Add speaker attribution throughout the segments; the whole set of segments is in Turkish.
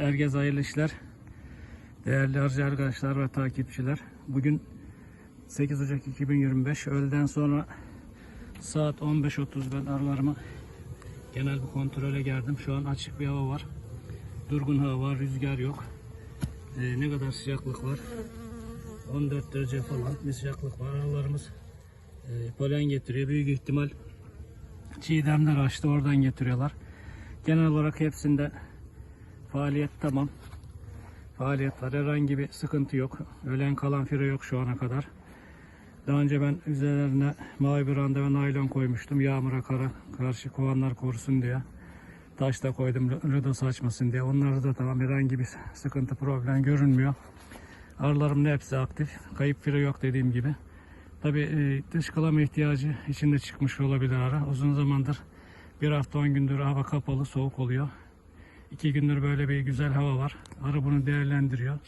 Speaker 1: Herkese hayırlı işler. Değerli arıcı arkadaşlar ve takipçiler. Bugün 8 Ocak 2025. Öğleden sonra saat 15.30 ben arılarımı genel bir kontrole geldim. Şu an açık bir hava var. Durgun hava var, rüzgar yok. Ee, ne kadar sıcaklık var? 14 derece falan bir sıcaklık var. Arılarımız e, polen getiriyor. Büyük ihtimal çiğdemler açtı oradan getiriyorlar. Genel olarak hepsinde faaliyet tamam. Faaliyet var. Herhangi bir sıkıntı yok. Ölen kalan fire yok şu ana kadar. Daha önce ben üzerlerine mavi branda ve naylon koymuştum. Yağmura kara karşı kovanlar korusun diye. Taş da koydum rıdası açmasın diye. Onlarda da tamam herhangi bir sıkıntı problem görünmüyor. Arılarımın hepsi aktif. Kayıp fire yok dediğim gibi. Tabi dışkılama ihtiyacı içinde çıkmış olabilir ara. Uzun zamandır bir hafta 10 gündür hava kapalı soğuk oluyor. İki gündür böyle bir güzel hava var. Arı bunu değerlendiriyor.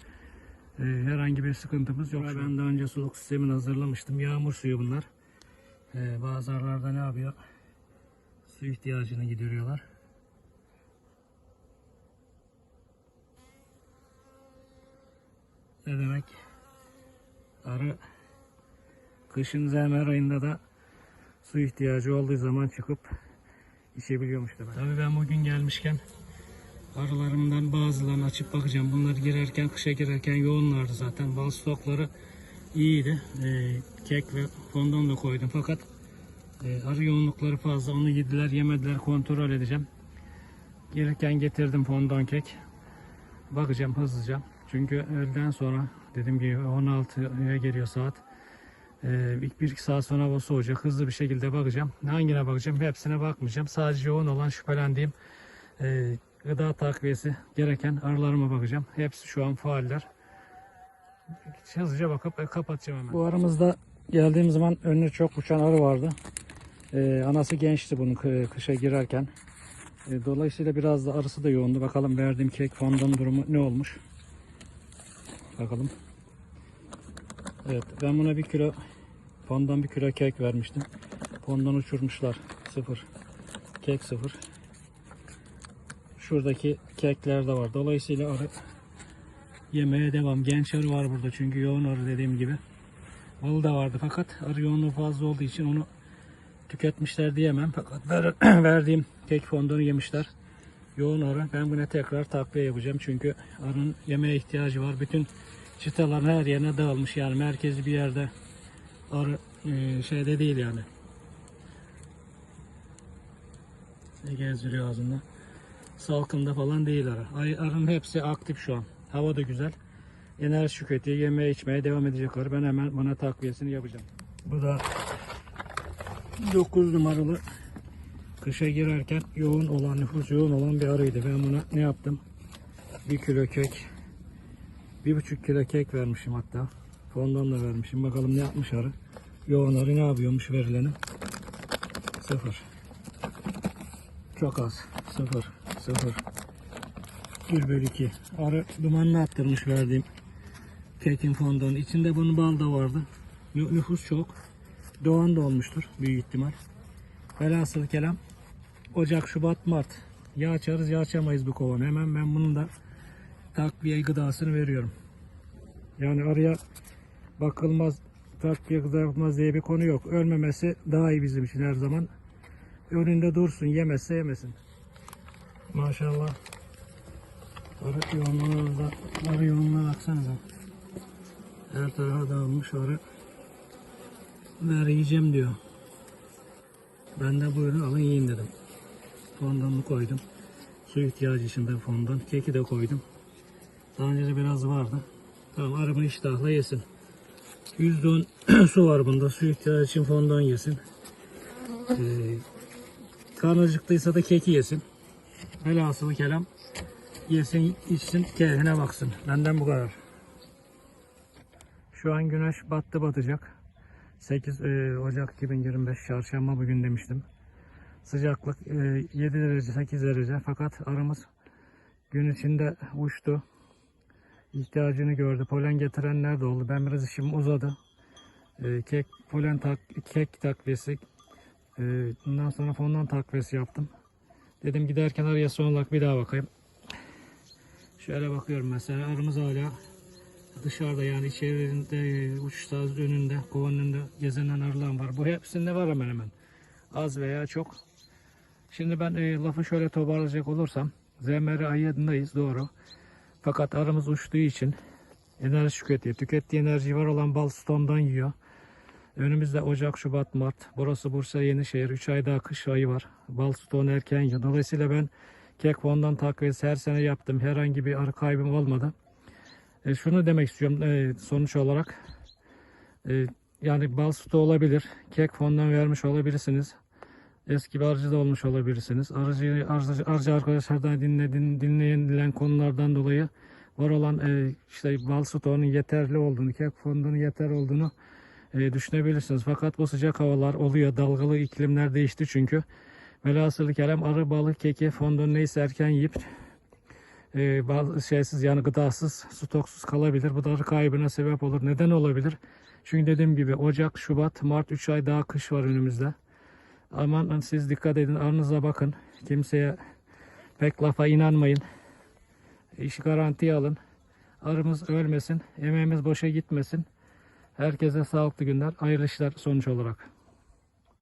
Speaker 1: Ee, herhangi bir sıkıntımız yok. Ben daha önce suluk sistemini hazırlamıştım. Yağmur suyu bunlar. Ee, bazı arılarda ne yapıyor? Su ihtiyacını gideriyorlar. Ne demek? Arı kışın zemer ayında da su ihtiyacı olduğu zaman çıkıp içebiliyormuş demek. Tabii ben bugün gelmişken arılarımdan bazılarını açıp bakacağım. Bunlar girerken, kışa girerken yoğunlardı zaten. Bal stokları iyiydi. Ee, kek ve fondon da koydum fakat e, arı yoğunlukları fazla. Onu yediler, yemediler. Kontrol edeceğim. Gelirken getirdim fondon kek. Bakacağım hızlıca. Çünkü öğleden sonra dediğim gibi 16'ya geliyor saat. Ee, ilk bir iki saat sonra hava soğuyacak. Hızlı bir şekilde bakacağım. Hangine bakacağım? Hepsine bakmayacağım. Sadece yoğun olan şüphelendiğim e, gıda takviyesi gereken arılarıma bakacağım. Hepsi şu an faaller. Hızlıca bakıp e, kapatacağım hemen. Bu aramızda geldiğim zaman önüne çok uçan arı vardı. Ee, anası gençti bunun kı- kışa girerken. Ee, dolayısıyla biraz da arısı da yoğundu. Bakalım verdiğim kek fondon durumu ne olmuş. Bakalım. Evet ben buna bir kilo fondon bir kilo kek vermiştim. Fondon uçurmuşlar. Sıfır. Kek sıfır. Şuradaki kekler de var. Dolayısıyla arı yemeye devam. Genç arı var burada çünkü yoğun arı dediğim gibi. Balı da vardı fakat arı yoğunluğu fazla olduğu için onu tüketmişler diyemem. Fakat ver- verdiğim kek fondonu yemişler. Yoğun arı. Ben buna tekrar takviye yapacağım çünkü arının yemeğe ihtiyacı var. Bütün çıtaların her yerine dağılmış yani merkezi bir yerde arı e, şeyde değil yani. Ne gezdiriyor ağzında? Salkımda falan değil arı. Arının hepsi aktif şu an. Hava da güzel. Enerji tüketiyor. Yemeye içmeye devam edecek arı. Ben hemen buna takviyesini yapacağım. Bu da 9 numaralı kışa girerken yoğun olan, nüfus yoğun olan bir arıydı. Ben buna ne yaptım? 1 kilo kek, bir buçuk kilo kek vermişim hatta. Fondan da vermişim. Bakalım ne yapmış arı. Yoğun arı ne yapıyormuş verileni? Sıfır. Çok az. Sıfır. Sıfır. 1 bölü 2. Arı dumanını attırmış verdiğim kekin fondonun. İçinde bunun bal da vardı. Nü- Nüfus çok. Doğan da olmuştur büyük ihtimal. Velhasıl kelam Ocak, Şubat, Mart. Ya açarız ya açamayız bu kovanı. Hemen ben bunun da takviye gıdasını veriyorum. Yani araya bakılmaz, takviye gıda yapılmaz diye bir konu yok. Ölmemesi daha iyi bizim için her zaman. Önünde dursun, yemezse yemesin. Maşallah. Arı yoğunluğuna, arı yoğunluğuna baksanıza. Her tarafa dağılmış arı. Ver yiyeceğim diyor. Ben de buyurun alın yiyin dedim. Fondonunu koydum. Su ihtiyacı için de fondon. Keki de koydum. Daha önce de biraz vardı. Tamam araba iştahla yesin. %10 su var bunda. Su ihtiyacı için fondon yesin. Ee, karnı acıktıysa da keki yesin. Velhasılı kelam yesin, içsin, keyfine baksın. Benden bu kadar. Şu an güneş battı batacak. 8 e, Ocak 2025 çarşamba bugün demiştim. Sıcaklık e, 7 derece 8 derece fakat arımız gün içinde uçtu. İhtiyacını gördü. Polen getirenler de oldu. Ben biraz işim uzadı. E, kek polen tak, kek takviyesi e, bundan sonra fondan takviyesi yaptım. Dedim giderken araya son olarak bir daha bakayım. Şöyle bakıyorum mesela arımız hala dışarıda yani içeride uçuş sahası önünde, kovanın önünde gezinen arılar var. Bu hepsinde var hemen hemen. Az veya çok. Şimdi ben e, lafı şöyle toparlayacak olursam ZMR ayındayız doğru. Fakat arımız uçtuğu için enerji tüketiyor. Tükettiği enerji var olan bal stondan yiyor. Önümüzde Ocak, Şubat, Mart. Burası Bursa Yenişehir. 3 ay daha kış ayı var. Bal stonu erken yiyor. Dolayısıyla ben kek fondan takviyesi her sene yaptım. Herhangi bir arı kaybım olmadı. E, şunu demek istiyorum e, sonuç olarak. E, yani bal sütü olabilir. Kek fondan vermiş olabilirsiniz. Eski bir arıcı da olmuş olabilirsiniz. Arıcı, arıcı, arıcı arkadaşlardan dinlediğin, dinlenilen konulardan dolayı var olan e, işte bal stoğunun yeterli olduğunu, kek fondunun yeter olduğunu e, düşünebilirsiniz. Fakat bu sıcak havalar oluyor. Dalgalı iklimler değişti çünkü. Velhasılı kelam arı balık keki fondunu neyse erken yiyip e, bazı şeysiz yani gıdasız, stoksuz kalabilir. Bu da arı kaybına sebep olur. Neden olabilir? Çünkü dediğim gibi Ocak, Şubat, Mart 3 ay daha kış var önümüzde. Aman siz dikkat edin, arınıza bakın. Kimseye pek lafa inanmayın. İşi garantiye alın. Arımız ölmesin, emeğimiz boşa gitmesin. Herkese sağlıklı günler, hayırlı işler sonuç olarak.